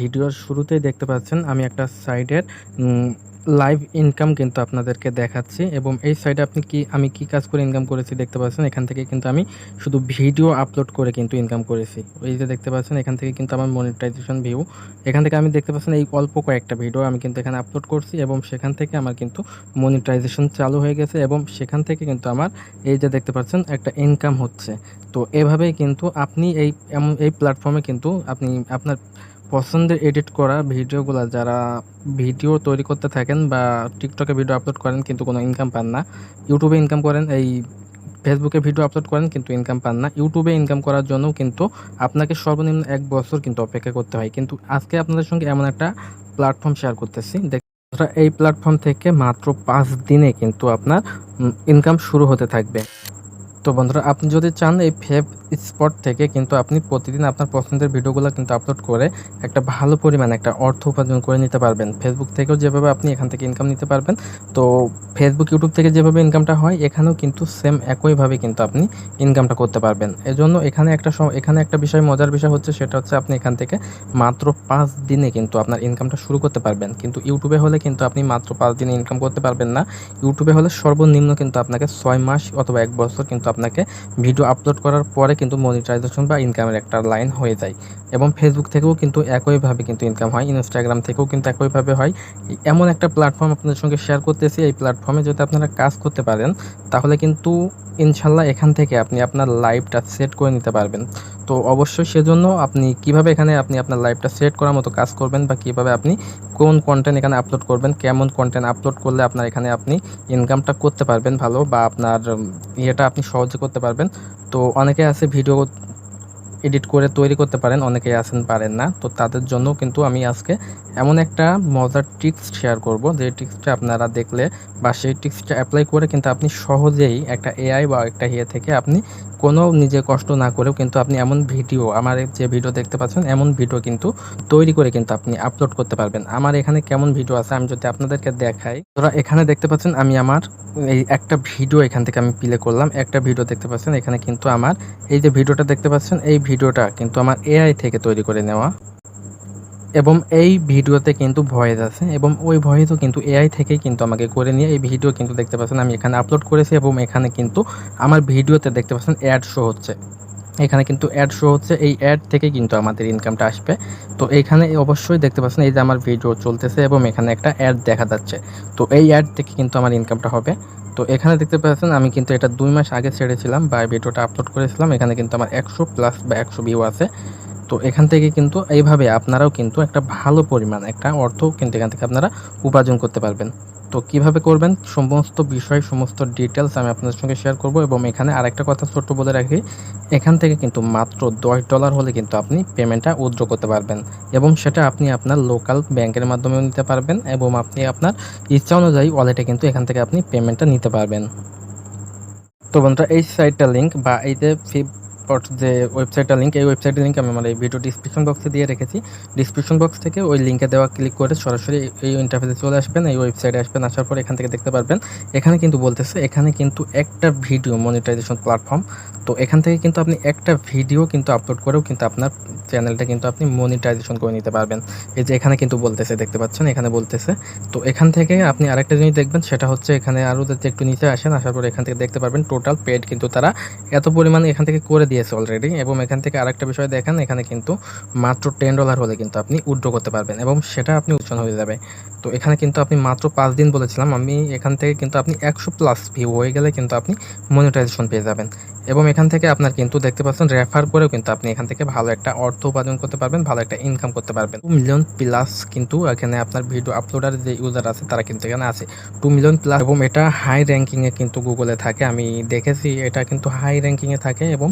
ভিডিওর শুরুতেই দেখতে পাচ্ছেন, আমি একটা সাইটের উম, লাইভ ইনকাম কিন্তু আপনাদেরকে দেখাচ্ছি এবং এই সাইটে আপনি কি, আমি কি কাজ করে ইনকাম করেছি দেখতে পাচ্ছেন, এখান থেকে কিন্তু আমি শুধু ভিডিও আপলোড করে কিন্তু ইনকাম করেছি। এই যে দেখতে পাচ্ছেন, এখান থেকে কিন্তু আমার মনিটাইজেশন ভিউ এখান থেকে আমি দেখতে পাচ্ছেন এই অল্প কয়েকটা ভিডিও আমি কিন্তু এখানে আপলোড করছি এবং সেখান থেকে আমার কিন্তু মনিটাইজেশন চালু হয়ে গেছে এবং সেখান থেকে কিন্তু আমার এই যে দেখতে পাচ্ছেন, একটা ইনকাম হচ্ছে। তো এভাবেই কিন্তু আপনি এই, এমন এই প্ল্যাটফর্মে কিন্তু আপনি আপনার পছন্দের এডিট করা ভিডিওগুলো যারা ভিডিও তৈরি করতে থাকেন বা টিকটকে ভিডিও আপলোড করেন কিন্তু কোনো ইনকাম পান না। ইউটিউবে ইনকাম করেন, এই ফেসবুকে ভিডিও আপলোড করেন কিন্তু ইনকাম পান না। ইউটিউবে ইনকাম করার জন্য কিন্তু আপনাকে সর্বনিম্ন এক বছর কিন্তু অপেক্ষা করতে হয়। কিন্তু আজকে আপনাদের সঙ্গে এমন একটা প্ল্যাটফর্ম শেয়ার করতেছি। এই প্ল্যাটফর্ম থেকে মাত্র পাঁচ দিনে কিন্তু আপনার ইনকাম শুরু হতে থাকবে। তো বন্ধুরা, আপনি যদি চান এই ফেব স্পট থেকে কিন্তু আপনি প্রতিদিন আপনার পছন্দের ভিডিওগুলো কিন্তু আপলোড করে একটা ভালো পরিমাণে একটা অর্থ উপার্জন করে নিতে পারবেন। ফেসবুক থেকেও যেভাবে আপনি এখান থেকে ইনকাম নিতে পারবেন, তো ফেসবুক ইউটিউব থেকে যেভাবে ইনকামটা হয়, এখানেও কিন্তু সেম একইভাবে কিন্তু আপনি ইনকামটা করতে পারবেন। এজন্য এখানে একটা এখানে একটা বিষয়, মজার বিষয় হচ্ছে সেটা হচ্ছে আপনি এখান থেকে মাত্র পাঁচ দিনে কিন্তু আপনার ইনকামটা শুরু করতে পারবেন। কিন্তু ইউটিউবে হলে কিন্তু আপনি মাত্র পাঁচ দিনে ইনকাম করতে পারবেন না। ইউটিউবে হলে সর্বনিম্ন কিন্তু আপনাকে ছয় মাস অথবা এক বছর কিন্তু আপনাকে ভিডিও আপলোড করার পরে কিন্তু মনিটাইজেশন বা ইনকামের একটা লাইন হয়ে যায়। এবং ফেসবুক থেকেও কিন্তু একইভাবে কিন্তু ইনকাম হয় ইনস্টাগ্রাম থেকেও কিন্তু একইভাবে হয়। এমন একটা প্ল্যাটফর্ম আপনাদের সঙ্গে শেয়ার করতেছি, এই প্ল্যাটফর্মে যদি আপনারা কাজ করতে পারেন, তাহলে কিন্তু ইনশাল্লাহ এখান থেকে আপনি আপনার লাইফটা সেট করে নিতে পারবেন। তো অবশ্যই সেজন্য আপনি কীভাবে এখানে আপনি আপনার লাইফটা সেট করার মতো কাজ করবেন বা কীভাবে আপনি কোন কন্টেন্ট এখানে আপলোড করবেন, কেমন কন্টেন্ট আপলোড করলে আপনার এখানে আপনি ইনকামটা করতে পারবেন ভালো বা আপনার ইয়েটা আপনি সহজে করতে পারবেন। তো অনেকে আছে ভিডিও এডিট করে তৈরি করতে পারেন, অনেকেই আছেন পারেন না। তো তাদের জন্য কিন্তু আমি আজকে এমন একটা মজার টিপস শেয়ার করব যে টিপসটা আপনারা দেখলে বা সেই টিপসটা অ্যাপ্লাই করে কিন্তু আপনি সহজেই একটা এআই বা একটা ইয়ে থেকে আপনি কোনো নিজে কষ্ট না করেও কিন্তু আপনি এমন ভিডিও, আমার যে ভিডিও দেখতে পাচ্ছেন, এমন ভিডিও কিন্তু তৈরি করে কিন্তু আপনি আপলোড করতে পারবেন। আমার এখানে কেমন ভিডিও আছে আমি যদি আপনাদেরকে দেখাই। তোরা এখানে দেখতে পাচ্ছেন আমি আমার এই একটা ভিডিও এখান থেকে আমি প্লে করলাম। একটা ভিডিও দেখতে পাচ্ছেন, এখানে কিন্তু আমার এই যে ভিডিওটা দেখতে পাচ্ছেন, এই ভিডিওটা কিন্তু আমার এআই থেকে তৈরি করে নেওয়া। এবং এই ভিডিওতে কিন্তু ভয়েস আছে এবং ওই ভয়েসও কিন্তু এআই থেকেই কিন্তু আমাকে করে নিয়ে এই ভিডিও কিন্তু দেখতে পাচ্ছেন। আমি এখানে আপলোড করেছি এবং এখানে কিন্তু আমার ভিডিওতে দেখতে পাচ্ছেন অ্যাড শো হচ্ছে। এখানে কিন্তু অ্যাড শো হচ্ছে, এই অ্যাড থেকে কিন্তু আমাদের ইনকামটা আসবে। তো এখানে অবশ্যই দেখতে পাচ্ছেন এই যে আমার ভিডিও চলতেছে এবং এখানে একটা অ্যাড দেখা যাচ্ছে। তো এই অ্যাড থেকে কিন্তু আমার ইনকামটা হবে। তো এখানে দেখতে পাচ্ছেন আমি কিন্তু এটা দুই মাস আগে ছেড়েছিলাম বা ভিডিওটা আপলোড করেছিলাম। এখানে কিন্তু আমার একশো প্লাস বা একশো ভিউ আছে। তো এখান থেকে কিন্তু এইভাবে আপনারাও কিন্তু একটা ভালো পরিমাণ একটা অর্থ কিন্তু এখান থেকে আপনারা উপার্জন করতে পারবেন। তো কীভাবে করবেন? সমস্ত বিষয়, সমস্ত ডিটেলস আমি আপনাদের সঙ্গে শেয়ার করব এবং এখানে আরেকটা কথা ছোট্ট বলে রাখি, এখান থেকে কিন্তু মাত্র দশ ডলার হলে কিন্তু আপনি পেমেন্টটা উইথড্র করতে পারবেন এবং সেটা আপনি আপনার লোকাল ব্যাংকের মাধ্যমেও নিতে পারবেন এবং আপনি আপনার ইচ্ছা অনুযায়ী ওয়ালেটে কিন্তু এখান থেকে আপনি পেমেন্টটা নিতে পারবেন। তো বন্ধুরা, এই সাইটটা লিঙ্ক বা এই যে যে ওয়েবসাইটটা লিঙ্ক এই ওয়েবসাইটের লিঙ্ক আমি আমার এই ভিডিও ডিসক্রিপশন বক্সে দিয়ে রেখেছি। ডিসক্রিপশন বক্স থেকে ওই লিঙ্কে দেওয়া ক্লিক করে সরাসরি এই ইন্টারফেসে চলে আসবেন, এই ওয়েবসাইটে আসবেন, আসার পর এখান থেকে দেখতে পারবেন। এখানে কিন্তু বলতেছে, এখানে কিন্তু একটা ভিডিও মনিটাইজেশন প্ল্যাটফর্ম তো এখান থেকে কিন্তু আপনি একটা ভিডিও কিন্তু আপলোড করেও কিন্তু আপনার চ্যানেলটা কিন্তু আপনি মনিটাইজেশন করে নিতে পারবেন। এই যে এখানে কিন্তু বলতেছে, দেখতে পাচ্ছেন? এখানে বলতেছে। তো এখান থেকে আপনি আরেকটা জিনিস দেখবেন, সেটা হচ্ছে এখানে আরও যাতে একটু নিচে আসেন, আসার পর এখান থেকে দেখতে পারবেন টোটাল পেড কিন্তু তারা এত পরিমাণে এখান থেকে করে দিয়েছে অলরেডি এবং এখান থেকে আরেকটা বিষয় দেখেন, এখানে কিন্তু মাত্র টেন ডলার হলে কিন্তু আপনি উইথড্র করতে পারবেন এবং সেটা আপনি উচ্চন হয়ে যাবে। তো এখানে কিন্তু আপনি মাত্র পাঁচ দিন বলেছিলাম, আমি এখান থেকে কিন্তু আপনি একশো প্লাস ভিউ হয়ে গেলে কিন্তু আপনি মনিটাইজেশন পেয়ে যাবেন। এবং এখান থেকে আপনার কিন্তু দেখতে পাচ্ছেন রেফার করেও কিন্তু আপনি এখান থেকে ভালো একটা অর্থ উপার্জন করতে পারবেন, ভালো একটা ইনকাম করতে পারবেন। টু মিলিয়ন প্লাস কিন্তু এখানে আপনার ভিডিও আপলোডার যে ইউজার আছে, তারা কিন্তু এখানে আছে। টু মিলিয়ন প্লাস এবং এটা হাই র্যাঙ্কিংয়ে কিন্তু গুগলে থাকে, আমি দেখেছি, এটা কিন্তু হাই র্যাঙ্কিংয়ে থাকে এবং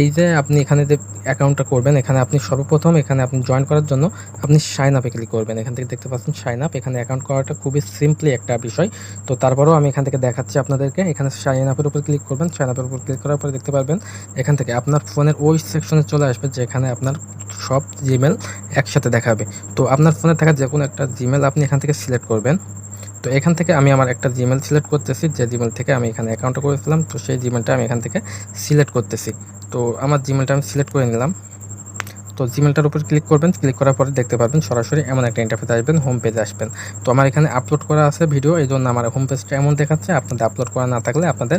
এই যে আপনি এখানে যে অ্যাকাউন্টটা করবেন, এখানে আপনি সর্বপ্রথম এখানে আপনি জয়েন করার জন্য আপনি সাইন আপে ক্লিক করবেন। এখান থেকে দেখতে পাচ্ছেন সাইন আপ এখানে অ্যাকাউন্ট করাটা খুবই সিম্পলি একটা বিষয়। তো তারপরেও আমি এখান থেকে দেখাচ্ছি আপনাদেরকে, এখানে সাইন আপের উপর ক্লিক করবেন। সাইন আপের উপর ক্লিক করার পরে দেখতে পারবেন, এখান থেকে আপনার ফোনের ওই সেকশনে চলে আসবে যেখানে আপনার সব জিমেল একসাথে দেখাবে। তো আপনার ফোনে থাকা যে কোনো একটা জিমেল আপনি এখান থেকে সিলেক্ট করবেন। তো এখান থেকে আমি আমার একটা জিমেল সিলেক্ট করতেছি, যে জিমেল থেকে আমি এখানে অ্যাকাউন্টটা করেছিলাম, তো সেই জিমেলটা আমি এখান থেকে সিলেক্ট করতেছি। তো আমার জিমেলটা আমি সিলেক্ট করে নিলাম। তো জিমেলটার উপর ক্লিক করবেন ক্লিক করার পরে দেখতে পারবেন সরাসরি এমন একটা ইন্টারফেস আসবেন হোম পেজে আসবেন। তো আমার এখানে আপলোড করা আছে ভিডিও এই জন্য আমার হোম পেজটা এমন দেখাচ্ছে, আপনাদের আপলোড করা না থাকলে আপনাদের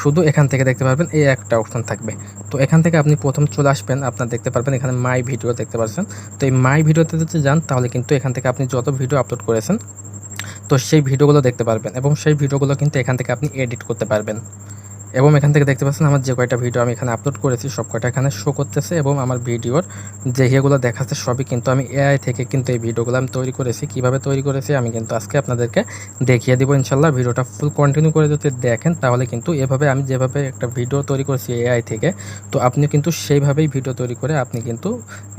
শুধু এখান থেকে দেখতে পারবেন, এই একটা অপশন থাকবে। তো এখান থেকে আপনি প্রথম চলে আসবেন, আপনার দেখতে পারবেন এখানে মাই ভিডিও দেখতে পাচ্ছেন তো এই মাই ভিডিওতে যদি যান, তাহলে কিন্তু এখান থেকে আপনি যত ভিডিও আপলোড করেছেন, তো সেই ভিডিওগুলো দেখতে পারবেন এবং সেই ভিডিওগুলো কিন্তু এখান থেকে আপনি এডিট করতে পারবেন। এবং এখান থেকে দেখতে পাচ্ছেন আমার যে কয়টা ভিডিও আমি এখানে আপলোড করেছি সব কয়টা এখানে শো করতেছে এবং আমার ভিডিওর যে ইয়েগুলো দেখাচ্ছে সবই কিন্তু আমি এআই থেকে কিন্তু এই ভিডিওগুলো আমি তৈরি করেছি। কীভাবে তৈরি করেছি আমি কিন্তু আজকে আপনাদেরকে দেখিয়ে দিব ইনশাল্লাহ ভিডিওটা ফুল কন্টিনিউ করে যদি দেখেন তাহলে কিন্তু এভাবে আমি যেভাবে একটা ভিডিও তৈরি করেছি এআই থেকে, তো আপনি কিন্তু সেইভাবেই ভিডিও তৈরি করে আপনি কিন্তু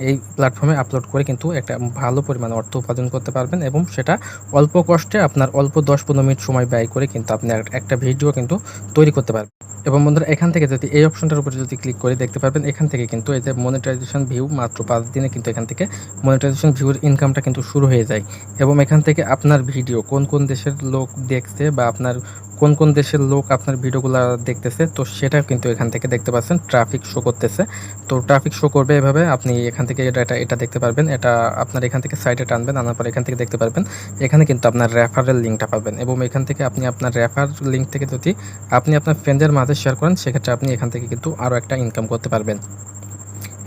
এই প্ল্যাটফর্মে আপলোড করে কিন্তু একটা ভালো পরিমাণ অর্থ উপার্জন করতে পারবেন এবং সেটা অল্প কষ্টে আপনার অল্প দশ পনেরো মিনিট সময় ব্যয় করে কিন্তু আপনি একটা ভিডিও কিন্তু তৈরি করতে পারবেন। এবং বন্ধুরা, এখান থেকে যদি এই অপশনটার উপরে যদি ক্লিক করে দেখতে পারবেন, এখান থেকে কিন্তু এই যে মনিটাইজেশন ভিউ মাত্র পাঁচ দিনে কিন্তু এখান থেকে মনিটাইজেশন ভিউর ইনকামটা কিন্তু শুরু হয়ে যায়। এবং এখান থেকে আপনার ভিডিও কোন কোন দেশের লোক দেখছে বা আপনার কোন কোন দেশের লোক আপনার ভিডিওগুলো দেখতেছে, তো সেটা কিন্তু এখান থেকে দেখতে পাচ্ছেন ট্রাফিক শো করতেছে। তো ট্রাফিক শো করবে এভাবে, আপনি এখান থেকে এটা এটা দেখতে পারবেন, এটা আপনার এখান থেকে সাইডে টানবেন, আনার পর এখান থেকে দেখতে পারবেন, এখানে কিন্তু আপনার রেফারের লিঙ্কটা পাবেন। এবং এখান থেকে আপনি আপনার রেফার লিঙ্ক থেকে যদি আপনি আপনার ফ্রেন্ডের মাঝে শেয়ার করেন সেক্ষেত্রে আপনি এখান থেকে কিন্তু আরও একটা ইনকাম করতে পারবেন।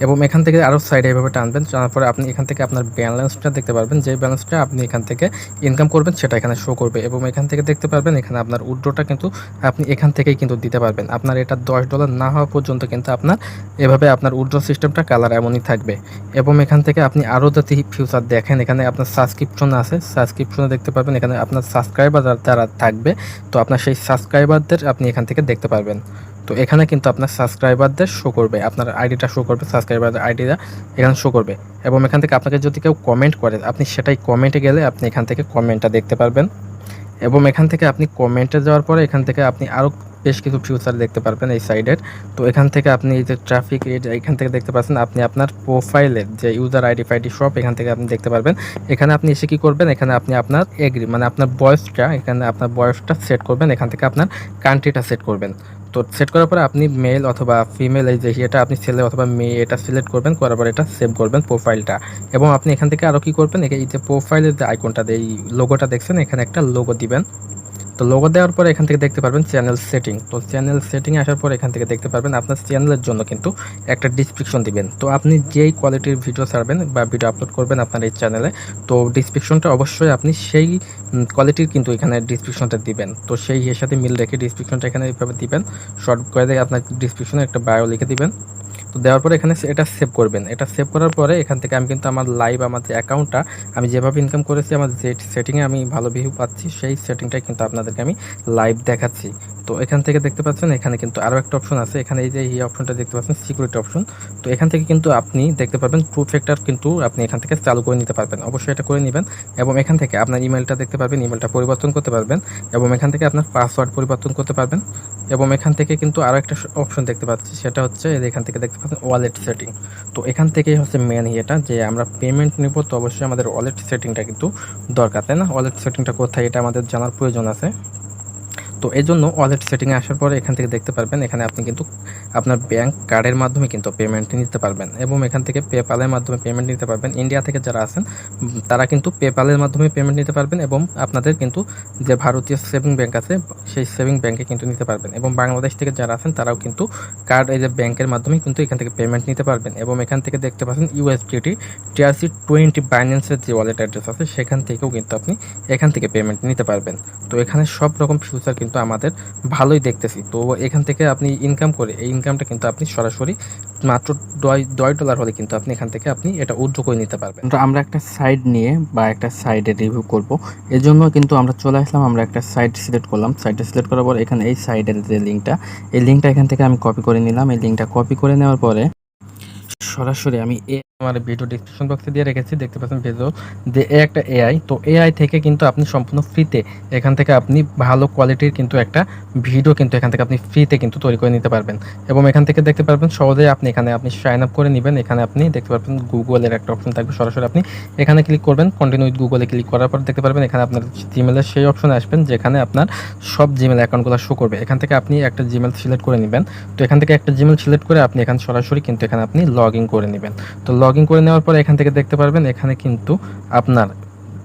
এবং এখান থেকে আরও সাইডে এভাবে টানবেন, টানার পরে আপনি এখান থেকে আপনার ব্যালেন্সটা দেখতে পারবেন, যে ব্যালেন্সটা আপনি এখান থেকে ইনকাম করবেন সেটা এখানে শো করবে এবং এখান থেকে দেখতে পারবেন এখানে আপনার উড্রোটা কিন্তু আপনি এখান থেকেই কিন্তু দিতে পারবেন। আপনার এটা দশ ডলার না হওয়া পর্যন্ত কিন্তু আপনার এভাবে আপনার উড্রো সিস্টেমটা কালার এমনই থাকবে। এবং এখান থেকে আপনি আরও যদি ফিউচার দেখেন, এখানে আপনার সাবস্ক্রিপশন আছে সাবস্ক্রিপশনে দেখতে পারবেন এখানে আপনার সাবস্ক্রাইবার যারা থাকবে, তো আপনার সেই সাবস্ক্রাইবারদের আপনি এখান থেকে দেখতে পারবেন। তো এখানে কিন্তু আপনার সাবস্ক্রাইবারদের শো করবে, আপনার আইডিটা শো করবে সাবস্ক্রাইবারদের আইডিটা এখানে শো করবে। এবং এখান থেকে আপনাকে যদি কেউ কমেন্ট করে, আপনি সেটাই কমেন্টে গেলে আপনি এখান থেকে কমেন্টটা দেখতে পারবেন। এবং এখান থেকে আপনি কমেন্টে যাওয়ার পরে এখান থেকে আপনি আরও বেশ কিছু ফিউচার দেখতে পারবেন এই সাইডের তো এখান থেকে আপনি এই যে ট্রাফিক এখান থেকে দেখতে পাচ্ছেন আপনি আপনার প্রোফাইলের যে ইউজার আইডি ফাইডি সব এখান থেকে আপনি দেখতে পারবেন। এখানে আপনি এসে কী করবেন? এখানে আপনি আপনার এগ্রি মানে আপনার বয়সটা, এখানে আপনার বয়সটা সেট করবেন। এখান থেকে আপনার কান্ট্রিটা সেট করবেন। তো সেট করার পরে আপনি মেল অথবা ফিমেল এই যে এটা আপনি ছেলে অথবা মেয়ে এটা সিলেক্ট করবেন, করার পরে এটা সেভ করবেন প্রোফাইলটা এবং আপনি এখান থেকে আরও কী করবেন? এই যে প্রোফাইলের যে আইকনটা এই লোগোটা দেখছেন, এখানে একটা লোগো দিবেন। তো লোগো দেওয়ার পরে এখান থেকে দেখতে পারবেন চ্যানেল সেটিং তো চ্যানেল সেটিংয়ে আসার পর এখান থেকে দেখতে পারবেন আপনার চ্যানেলের জন্য কিন্তু একটা ডিসক্রিপশন দিবেন। তো আপনি যেই কোয়ালিটির ভিডিও ছাড়বেন বা ভিডিও আপলোড করবেন আপনার এই চ্যানেলে তো ডিসক্রিপশনটা অবশ্যই আপনি সেই কোয়ালিটির কিন্তু এখানে ডিসক্রিপশনটা দিবেন। তো সেই সাথে মিল রেখে ডিসক্রিপশনটা এখানে এইভাবে দিবেন। শর্ট করে আপনার ডিসক্রিপশনে একটা বায়ো লিখে দিবেন। তো দেওয়ার পরে এখানে এটা সেভ করবেন। এটা সেভ করার পরে এখান থেকে আমি কিন্তু আমার লাইভ আমার যে অ্যাকাউন্টটা আমি যেভাবে ইনকাম করেছি, আমার যে সেটিংয়ে আমি ভালো ভিউ পাচ্ছি, সেই সেটিংটাই কিন্তু আপনাদেরকে আমি লাইভ দেখাচ্ছি। তো এখান থেকে দেখতে পাচ্ছেন, এখানে কিন্তু আরও একটা অপশন আছে। এখানে এই যে, এই অপশনটা দেখতে পাচ্ছেন সিকিউরিটি অপশন তো এখান থেকে কিন্তু আপনি দেখতে পারবেন ট্রু ফ্যাক্টর কিন্তু আপনি এখান থেকে চালু করে নিতে পারবেন। অবশ্যই এটা করে নেবেন এবং এখান থেকে আপনার ইমেলটা দেখতে পারবেন ইমেলটা পরিবর্তন করতে পারবেন এবং এখান থেকে আপনার পাসওয়ার্ড পরিবর্তন করতে পারবেন। এবং এখান থেকে কিন্তু আরও একটা অপশন দেখতে পাচ্ছি, সেটা হচ্ছে এখান থেকে দেখতে পাচ্ছেন ওয়ালেট সেটিং তো এখান থেকেই হচ্ছে মেন ইয়েটা, যে আমরা পেমেন্ট নিব, তো অবশ্যই আমাদের ওয়ালেট সেটিংটা কিন্তু দরকার, তাই না? ওয়ালেট সেটিংটা কোথায়, এটা আমাদের জানার প্রয়োজন আছে। তো এই জন্য ওয়ালেট সেটিংয়ে আসার পরে এখান থেকে দেখতে পারবেন, এখানে আপনি কিন্তু আপনার ব্যাংক কার্ডের মাধ্যমে কিন্তু পেমেন্ট নিতে পারবেন এবং এখান থেকে পেপালের মাধ্যমে পেমেন্ট নিতে পারবেন। ইন্ডিয়া থেকে যারা আছেন, তারা কিন্তু পেপালের মাধ্যমে পেমেন্ট নিতে পারবেন এবং আপনাদের কিন্তু যে ভারতীয় সেভিং ব্যাংক আছে, সেই সেভিং ব্যাংকে কিন্তু নিতে পারবেন এবং বাংলাদেশ থেকে যারা আছেন, তারাও কিন্তু কার্ড এই যে ব্যাংকের মাধ্যমে কিন্তু এখান থেকে পেমেন্ট নিতে পারবেন এবং এখান থেকে দেখতে পাচ্ছেন ইউএসডিটি টিআরসি টোয়েন্টি বাইন্যান্সের যে ওয়ালেট অ্যাড্রেস আছে, সেখান থেকেও কিন্তু আপনি এখান থেকে পেমেন্ট নিতে পারবেন। তো এখানে সব রকম ফিউচার কিন্তু আমাদের ভালোই দেখতেছি। তো এখান থেকে আপনি ইনকাম করে, এই ইনকামটা কিন্তু আপনি সরাসরি মাত্র দশ ডলার হলে কিন্তু আপনি এখান থেকে আপনি এটা উদ্যোগ করে নিতে পারবেন। তো আমরা একটা সাইড নিয়ে বা একটা সাইডে রিভিউ করব। এর জন্য কিন্তু আমরা চলে আসলাম, আমরা একটা সাইড সিলেক্ট করলাম। সাইডটা সিলেক্ট করার পর এখানে এই সাইডের যে লিঙ্কটা এই লিঙ্কটা এখান থেকে আমি কপি করে নিলাম। এই লিঙ্কটা কপি করে নেওয়ার পরে সরাসরি আমি এ আমার ভিডিও ডিসক্রিপশন বক্সে দিয়ে রেখেছি, দেখতে পাচ্ছেন ভিডিও যে এ একটা এআই তো এআই থেকে কিন্তু আপনি সম্পূর্ণ ফ্রিতে এখান থেকে আপনি ভালো কোয়ালিটির কিন্তু একটা ভিডিও কিন্তু এখান থেকে আপনি ফ্রিতে কিন্তু তৈরি করে নিতে পারবেন। এবং এখান থেকে দেখতে পারবেন সহজেই আপনি এখানে আপনি সাইন আপ করে নেবেন, এখানে আপনি দেখতে পারবেন গুগলের একটা অপশন থাকবে সরাসরি আপনি এখানে ক্লিক করবেন কন্টিনিউ গুগলে ক্লিক করার পর দেখতে পারবেন এখানে আপনার জিমেলের সেই অপশনে আসবেন, যেখানে আপনার সব জিমেল অ্যাকাউন্টগুলো শো করবে। এখান থেকে আপনি একটা জিমেল সিলেক্ট করে নেবেন। তো এখান থেকে একটা জিমেল সিলেক্ট করে আপনি এখানে সরাসরি কিন্তু এখানে আপনি লগ ইন করে নেবেন। তো লগ করে নেওয়ার পরে এখান থেকে দেখতে পারবেন এখানে কিন্তু আপনার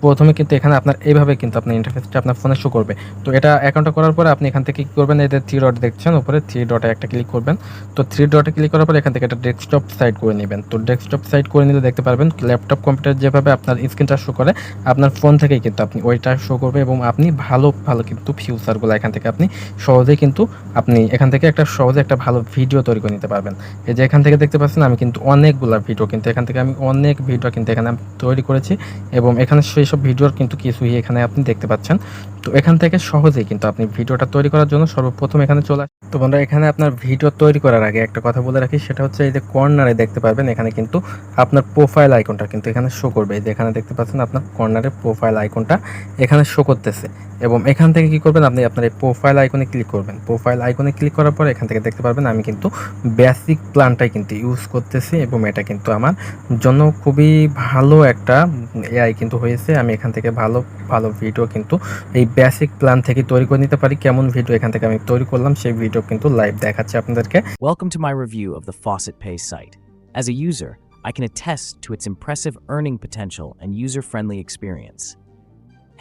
প্রথমে কিন্তু এখানে আপনার এইভাবে কিন্তু আপনার ইন্টারফেসটা আপনার ফোনে শো করবে। তো এটা অ্যাকাউন্টটা করার পরে আপনি এখান থেকে কী করবেন? এদের থ্রি ডট দেখছেন, উপরে থ্রি ডটে একটা ক্লিক করবেন। তো থ্রি ডটে ক্লিক করার পরে এখান থেকে একটা ডেস্কটপ সাইট করে নেবেন। তো ডেস্কটপ সাইট করে নিলে দেখতে পারবেন ল্যাপটপ কম্পিউটার যেভাবে আপনার স্ক্রিনটা শো করে, আপনার ফোন থেকেই কিন্তু আপনি ওইটা শো করবে এবং আপনি ভালো ভালো কিন্তু ফিউচারগুলো এখান থেকে আপনি সহজেই কিন্তু আপনি এখান থেকে একটা সহজে একটা ভালো ভিডিও তৈরি করে নিতে পারবেন। এই যে এখান থেকে দেখতে পাচ্ছেন আমি কিন্তু অনেকগুলো ভিডিও কিন্তু এখান থেকে আমি অনেক ভিডিও কিন্তু এখানে তৈরি করেছি এবং এখানে সেই ভিডিওর কিন্তু কিছুই এখানে আপনি দেখতে পাচ্ছেন। তো এখান থেকে সহজেই কিন্তু আপনি ভিডিওটা তৈরি করার জন্য সর্বপ্রথম এখানে চলে আসেন। তো বন্ধুরা, এখানে আপনার ভিডিও তৈরি করার আগে একটা কথা বলে রাখি, সেটা হচ্ছে এই যে কর্নারে দেখতে পারবেন, এখানে কিন্তু আপনার প্রোফাইল আইকনটা কিন্তু এখানে শো করবে এই যে এখানে দেখতে পাচ্ছেন আপনার কর্নারে প্রোফাইল আইকনটা এখানে শো করতেছে এবং এখান থেকে কি করবেন আপনি, আপনার এই প্রোফাইল আইকনে ক্লিক করবেন প্রোফাইল আইকনে ক্লিক করার পর এখান থেকে দেখতে পারবেন আমি কিন্তু বেসিক প্ল্যানটাই কিন্তু ইউজ করতেছি এবং এটা কিন্তু আমার জন্য খুবই ভালো একটা এআই কিন্তু হয়েছে আমি এখান থেকে ভালো ভালো ভিডিও কিন্তু এই বেসিক প্ল্যান থেকে তৈরি করে নিতে পারি কেমন ভিডিও এখান থেকে আমি তৈরি করলাম সেই ভিডিও কিন্তু লাইভ দেখাচ্ছি আপনাদেরকে Welcome to my review of the Faucet Pay site. As a user, I can attest to its impressive earning potential and user friendly experience.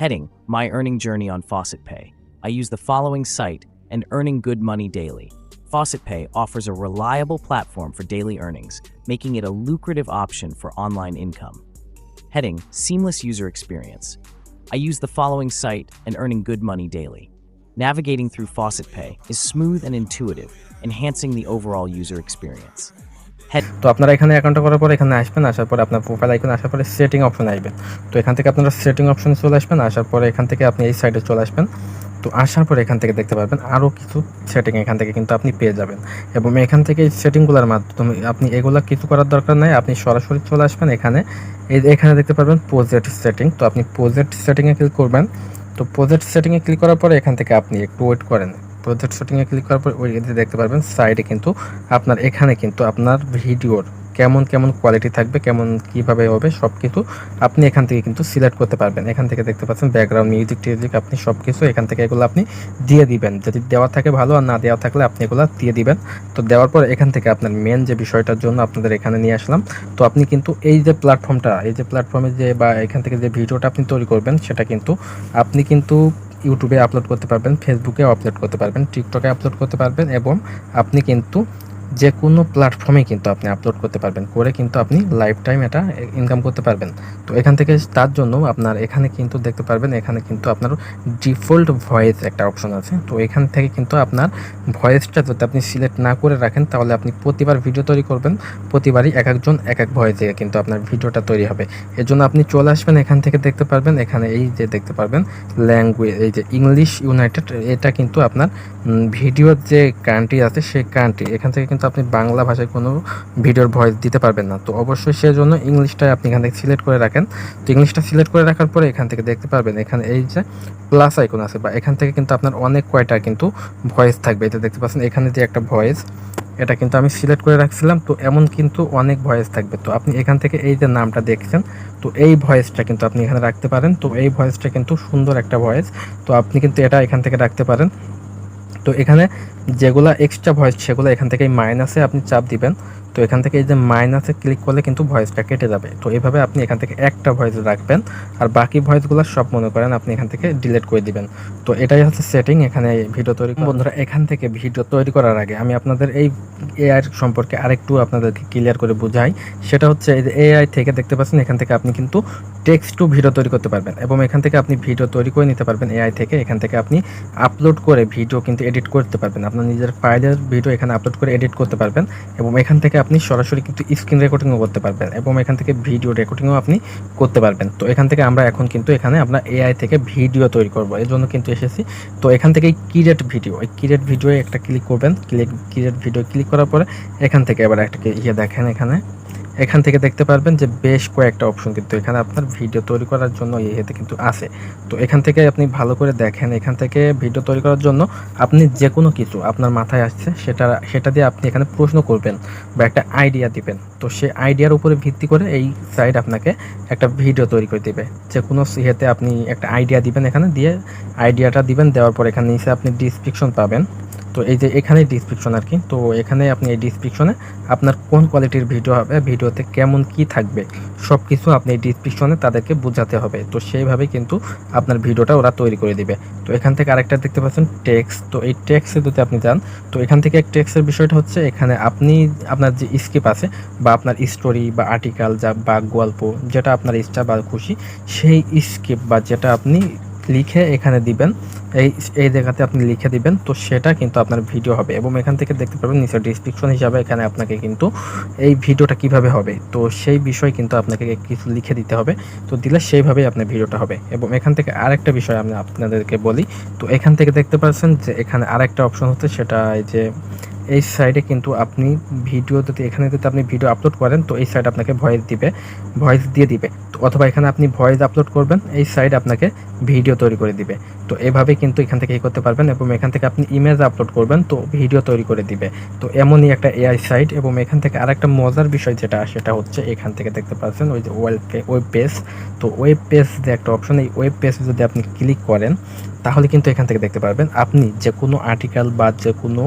Heading My Earning Journey on Faucet Pay. I use the following site and earning good money daily. Faucet Pay offers a reliable platform for daily earnings, making it a lucrative option for online income. Heading Seamless User Experience. I use the following site and earning good money daily. Navigating through Faucet Pay is smooth and intuitive, enhancing the overall user experience. Head তো আপনারা এখানে অ্যাকাউন্টটা করার পর এখানে আসবেন আসার পরে আপনার প্রোফাইল আইকন আসার পরে সেটিং অপশন আসবেন তো এখান থেকে আপনারা সেটিং অপশনে চলে আসবেন আসার পরে এখান থেকে আপনি এই সাইডে চলে আসবেন তো আসার পরে এখান থেকে দেখতে পারবেন আরও কিছু সেটিং এখান থেকে কিন্তু আপনি পেয়ে যাবেন। এবং এখান থেকে সেটিংগুলোর মাধ্যমে আপনি এগুলো কিছু করার দরকার নাই, আপনি সরাসরি চলে আসবেন এখানে। এখানে দেখতে পারবেন প্রজেক্ট সেটিং তো আপনি প্রজেক্ট সেটিংয়ে ক্লিক করবেন। তো প্রজেক্ট সেটিংয়ে ক্লিক করার পরে এখান থেকে আপনি একটু ওয়েট করেন। প্রজেক্ট সেটিংয়ে ক্লিক করার পর ওই দেখতে পারবেন সাইডে কিন্তু আপনার, এখানে কিন্তু আপনার ভিডিওর কেমন কেমন কোয়ালিটি থাকবে, কেমন কীভাবে হবে সব কিছু আপনি এখান থেকে কিন্তু সিলেক্ট করতে পারবেন। এখান থেকে দেখতে পাচ্ছেন ব্যাকগ্রাউন্ড মিউজিক টিউজিক আপনি সব কিছু এখান থেকে এগুলো আপনি দিয়ে দিবেন। যদি দেওয়া থাকে ভালো, আর না দেওয়া থাকলে আপনি এগুলো দিয়ে দিবেন। তো দেওয়ার পর এখান থেকে আপনার মেন যে বিষয়টার জন্য আপনাদের এখানে নিয়ে আসলাম। তো আপনি কিন্তু এই যে প্ল্যাটফর্মটা এই যে প্ল্যাটফর্মে যে বা এখান থেকে যে ভিডিওটা আপনি তৈরি করবেন, সেটা কিন্তু আপনি কিন্তু ইউটিউবে আপলোড করতে পারবেন ফেসবুকে আপলোড করতে পারবেন টিকটকে আপলোড করতে পারবেন এবং আপনি কিন্তু যে কোনো প্ল্যাটফর্মে কিন্তু আপনি আপলোড করতে পারবেন। করে কিন্তু আপনি লাইফ টাইম এটা ইনকাম করতে পারবেন। তো এখান থেকে তার জন্য আপনার এখানে কিন্তু দেখতে পারবেন, এখানে কিন্তু আপনার ডিফল্ট ভয়েস একটা অপশন আছে। তো এখান থেকে কিন্তু আপনার ভয়েসটা যদি আপনি সিলেক্ট না করে রাখেন, তাহলে আপনি প্রতিবার ভিডিও তৈরি করবেন। প্রতিবারই এক একজন, এক এক ভয়েস থেকে কিন্তু আপনার ভিডিওটা তৈরি হবে। এর জন্য আপনি চলে আসবেন, এখান থেকে দেখতে পারবেন। এখানে এই যে দেখতে পারবেন ল্যাঙ্গুয়েজ এই যে ইংলিশ ইউনাইটেড এটা কিন্তু আপনার ভিডিওর যে কান্ট্রি আছে, সেই কান্ট্রি এখান থেকে কিন্তু আপনি বাংলা ভাষায় কোনো ভিডিওর ভয়েস দিতে পারবেন না। তো অবশ্যই সেজন্য ইংলিশটা আপনি এখান থেকে সিলেক্ট করে রাখেন। তো ইংলিশটা সিলেক্ট করে রাখার পরে এখান থেকে দেখতে পারবেন এখানে এই যে প্লাস আইকন আছে বা এখান থেকে কিন্তু আপনার অনেক কয়টা কিন্তু ভয়েস থাকবে। এটা দেখতে পাচ্ছেন, এখানে যে একটা ভয়েস, এটা কিন্তু আমি সিলেক্ট করে রাখছিলাম। তো এমন কিন্তু অনেক ভয়েস থাকবে। তো আপনি এখান থেকে এই যে নামটা দেখছেন, তো এই ভয়েসটা কিন্তু আপনি এখানে রাখতে পারেন। তো এই ভয়েসটা কিন্তু সুন্দর একটা ভয়েস। তো আপনি কিন্তু এটা এখান থেকে রাখতে পারেন। তো এখানে যেগুলো এক্সট্রা ভয়েস সেগুলো এখান থেকে মাইনাসে আপনি চাপ দিবেন। তো এখান থেকে এই যে মাইনাসে ক্লিক করলে কিন্তু ভয়েসটা কেটে যাবে। তো এভাবে আপনি এখান থেকে একটা ভয়েস রাখবেন, আর বাকি ভয়েসগুলো সব মনে করেন আপনি এখান থেকে ডিলিট করে দিবেন। তো এটাই হচ্ছে সেটিং এখানে ভিডিও তৈরি বন্ধুরা, এখান থেকে ভিডিও তৈরি করার আগে আমি আপনাদের এই এআই সম্পর্কে আরেকটু আপনাদেরকে ক্লিয়ার করে বুঝাই। সেটা হচ্ছে এই যে এআই থেকে দেখতে পাচ্ছেন, এখান থেকে আপনি কিন্তু টেক্সট টু ভিডিও তৈরি করতে পারবেন, এবং এখান থেকে আপনি ভিডিও তৈরি করে নিতে পারবেন এআই থেকে। এখান থেকে আপনি আপলোড করে ভিডিও কিন্তু এডিট করতে পারবেন। আপনার নিজের ফাইলের ভিডিও এখানে আপলোড করে এডিট করতে পারবেন, এবং এখান থেকে আপনি সরাসরি কিন্তু স্ক্রিন রেকর্ডিংও করতে পারবেন এবং এখান থেকে ভিডিও রেকর্ডিংও আপনি করতে পারবেন। তো এখান থেকে আমরা এখন কিন্তু এখানে আমরা এআই থেকে ভিডিও তৈরি করব। এর জন্য কিন্তু এসেছি। তো এখান থেকে ক্রিয়েট ভিডিও এই ক্রিয়েট ভিডিও একটা ক্লিক করবেন। ক্লিক ক্রিয়েট ভিডিও ক্লিক করার পরে এখান থেকে এবার একটা ইয়ে দেখেন এখানে। এখান থেকে দেখতে পারবেন যে বেশ কয়েকটা অপশন কিন্তু এখানে আপনার ভিডিও তৈরি করার জন্য ইয়েতে কিন্তু আছে। তো এখান থেকে আপনি ভালো করে দেখেন, এখান থেকে ভিডিও তৈরি করার জন্য আপনি যে কোনো কিছু আপনার মাথায় আসছে, সেটা সেটা দিয়ে আপনি এখানে প্রশ্ন করবেন বা একটা আইডিয়া দিবেন। তো সেই আইডিয়ার উপরে ভিত্তি করে এই সাইট আপনাকে একটা ভিডিও তৈরি করে দেবে। যে কোনো ইয়েতে আপনি একটা আইডিয়া দিবেন এখানে, দিয়ে আইডিয়াটা দিবেন, দেওয়ার পর এখানে নিচে আপনি ডিসক্রিপশন পাবেন। তো এই যে এখানে ডিসক্রিপশন আর কি। তো এখানে আপনি এই ডিসক্রিপশনে আপনার কোন কোয়ালিটির ভিডিও হবে ভিডিওতে কেমন কি থাকবে সব কিছু আপনি এই ডিসক্রিপশনে তাদেরকে বোঝাতে হবে। তো সেইভাবে কিন্তু আপনার ভিডিওটা ওরা তৈরি করে দিবে। তো এখান থেকে আরেকটা দেখতে পাচ্ছেন টেক্স তো এই টেক্সে যদি আপনি যান, তো এখান থেকে এক টেক্সের বিষয়টা হচ্ছে, এখানে আপনি আপনার যে স্কিপ আছে বা আপনার স্টোরি বা আর্টিকেল যা বা গল্প, যেটা আপনার ইচ্ছা বা খুশি, সেই স্কিপ বা যেটা আপনি লিখে এখানে দিবেন। এই এই জায়গাতে আপনি লিখে দিবেন, তো সেটা কিন্তু আপনার ভিডিও হবে এবং এখান থেকে দেখতে পাবেন নিচে ডিসক্রিপশন হিসাবে এখানে আপনাকে কিন্তু এই ভিডিওটা কীভাবে হবে। তো সেই বিষয় কিন্তু আপনাকে কিছু লিখে দিতে হবে, তো দিলে সেইভাবেই আপনার ভিডিওটা হবে। এবং এখান থেকে আরেকটা বিষয় আমি আপনাদেরকে বলি, তো এখান থেকে দেখতে পাচ্ছেন যে এখানে আরেকটা অপশন হচ্ছে সেটা যে এই সাইডে কিন্তু আপনি ভিডিও যদি এখানে যদি আপনি ভিডিও আপলোড করেন, তো এই সাইড আপনাকে ভয়েস দিবে ভয়েস দিয়ে দিবে। অথবা এখানে আপনি ভয়েস আপলোড করবেন, এই সাইড আপনাকে ভিডিও তৈরি করে দিবে। তো এভাবে কিন্তু এখান থেকে করতে পারবেন এবং এখান থেকে আপনি ইমেজ আপলোড করবেন, তো ভিডিও তৈরি করে দিবে। তো এমনই একটা এআই সাইট এবং এখান থেকে আরেকটা মজার বিষয় যেটা, সেটা হচ্ছে এখান থেকে দেখতে পাচ্ছেন ওই যে ওয়েব পেজ তো ওয়েব পেজ যে একটা অপশন এই ওয়েব পেজ যদি আপনি ক্লিক করেন, তাহলে কিন্তু এখান থেকে দেখতে পারবেন আপনি যে কোনো আর্টিকেল বা যে কোনো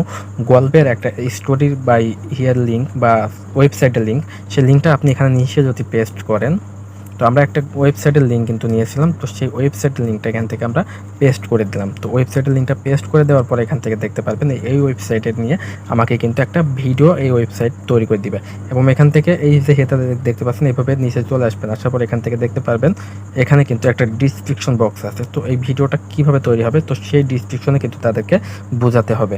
গল্পের একটা স্টোরির বাই হিয়ার লিঙ্ক বা ওয়েবসাইটের লিঙ্ক সেই লিঙ্কটা আপনি এখানে নিচে যদি পেস্ট করেন, তো আমরা একটা ওয়েবসাইটের লিঙ্ক কিন্তু নিয়েছিলাম, তো সেই ওয়েবসাইটের লিঙ্কটা এখান থেকে আমরা পেস্ট করে দিলাম। তো ওয়েবসাইটের লিঙ্কটা পেস্ট করে দেওয়ার পর এখান থেকে দেখতে পারবেন, এই ওয়েবসাইটে নিয়ে আমাকে কিন্তু একটা ভিডিও এই ওয়েবসাইট তৈরি করে দিবে। এবং এখান থেকে এই যে হেতা দেখতে পাচ্ছেন এইভাবে নিচে চলে আসবেন, আসার পর এখান থেকে দেখতে পারবেন, এখানে কিন্তু একটা ডিসক্রিপশন বক্স আছে। তো এই ভিডিওটা কীভাবে তৈরি হবে, তো সেই ডিসক্রিপশনে কিন্তু তাদেরকে বোঝাতে হবে।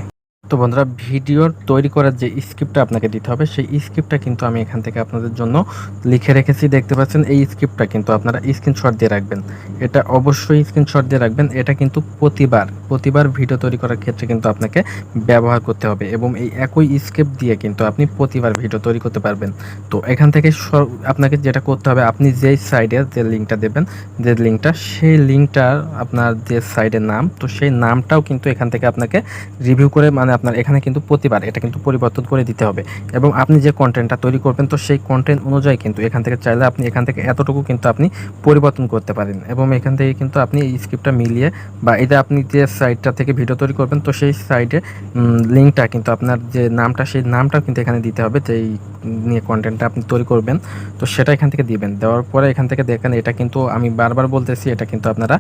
তো বন্ধুরা ভিডিওর তৈরি করার যে স্ক্রিপ্টটা আপনাকে দিতে হবে, সেই স্ক্রিপ্টটা কিন্তু আমি এখান থেকে আপনাদের জন্য লিখে রেখেছি। দেখতে পাচ্ছেন, এই স্ক্রিপ্টটা কিন্তু আপনারা স্ক্রিনশট দিয়ে রাখবেন। এটা অবশ্যই স্ক্রিনশট দিয়ে রাখবেন। এটা কিন্তু প্রতিবার প্রতিবার ভিডিও তৈরি করার ক্ষেত্রে কিন্তু আপনাকে ব্যবহার করতে হবে এবং এই একই স্ক্রিপ্ট দিয়ে কিন্তু আপনি প্রতিবার ভিডিও তৈরি করতে পারবেন। তো এখান থেকে আপনাকে যেটা করতে হবে, আপনি যেই সাইডে যে লিঙ্কটা দেবেন, যে লিঙ্কটা সেই লিঙ্কটার আপনার যে সাইডের নাম, তো সেই নামটাও কিন্তু এখান থেকে আপনাকে রিভিউ করে মানে আপনার এখানে কিন্তু প্রতিবার এটা কিন্তু পরিবর্তন করে দিতে হবে। এবং আপনি যে কন্টেন্টটা তৈরি করবেন, তো সেই কন্টেন্ট অনুযায়ী কিন্তু এখান থেকে চাইলে আপনি এখান থেকে এতটুকু কিন্তু আপনি পরিবর্তন করতে পারেন। এবং এখান থেকে কিন্তু আপনি এই স্ক্রিপ্টটা মিলিয়ে বা এটা আপনি যে সাইটটা থেকে ভিডিও তৈরি করবেন, তো সেই সাইটে লিঙ্কটা কিন্তু আপনার যে নামটা, সেই নামটা কিন্তু এখানে দিতে হবে, যেই নিয়ে কন্টেন্টটা আপনি তৈরি করবেন। তো সেটা এখান থেকে দিবেন। দেওয়ার পরে এখান থেকে দেখেন এটা কিন্তু আমি বারবার বলতেছি, এটা কিন্তু আপনারা